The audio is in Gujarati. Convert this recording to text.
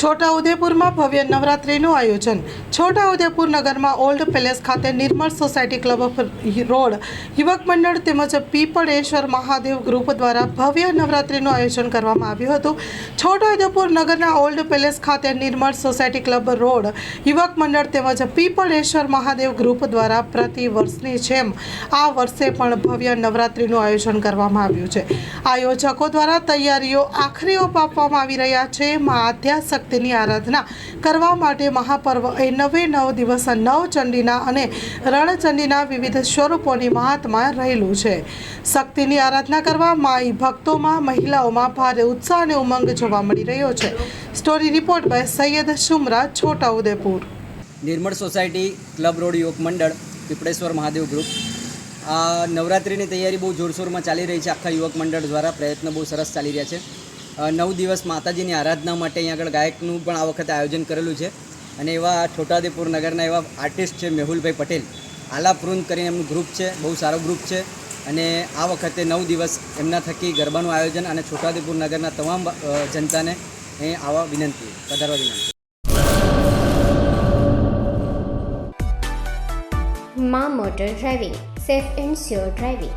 છોટાઉદેપુરમાં ભવ્ય નવરાત્રિનું આયોજન. છોટાઉદેપુર નગરમાં ઓલ્ડ પેલેસ ખાતે Nirmal society club of road યુવક મંડળ તેમજ પીપળેશ્વર મહાદેવ ગ્રુપ દ્વારા ભવ્ય નવરાત્રિનું આયોજન કરવામાં આવ્યું હતું. છોટાઉદેપુર નગરના ઓલ્ડ પેલેસ ખાતે નિર્મળ સોસાયટી ક્લબ રોડ યુવક મંડળ તેમજ પીપળેશ્વર મહાદેવ ગ્રુપ દ્વારા પ્રતિ વર્ષની જેમ આ વર્ષે પણ ભવ્ય નવરાત્રિનું આયોજન કરવામાં આવ્યું છે. આયોજકો દ્વારા તૈયારીઓ આખરી ઓપ આપવામાં આવી રહ્યા છે. મા આદ્યાશક્તિની આરાધના કરવા માટે મહાપર્વ એ નવે નવ દિવસ નવચંડીના અને રણચંડીના વિવિધ સ્વરૂપોની મહાત્મા રહેલું છે. શક્તિની આરાધના કરવા માઈ ભક્તોમાં, મહિલાઓમાં ભારે ઉત્સાહ અને ઉમંગ જોવા મળી રહ્યો છે. Story report by Saiyad Shumra Chhotaudepur. Nirmal society club road યુવક મંડળ, પીપળેશ્વર મહાદેવ ગ્રુપ. આ નવરાત્રિની તૈયારી બહુ જોરશોરમાં ચાલી રહી છે. આખા યુવક મંડળ દ્વારા પ્રયત્નો બહુ સરસ ચાલી રહ્યા છે. નવ દિવસ માતાજીની આરાધના માટે અહીંયા આગળ ગાયકનું પણ આ વખતે આયોજન કરેલું છે. અને એવા છોટાદેપુર નગરના એવા આર્ટિસ્ટ છે મેહુલભાઈ પટેલ. આલાપૃંદ કરીને એમનું ગ્રુપ છે, બહુ સારો ગ્રુપ છે. અને આ વખતે નવ દિવસ એમના થકી ગરબાનું આયોજન અને છોટાદેપુર નગરના તમામ જનતાને અહીં આવા વિનંતી, પધારવા વિનંતી. મા motor driving, safe and sure driving.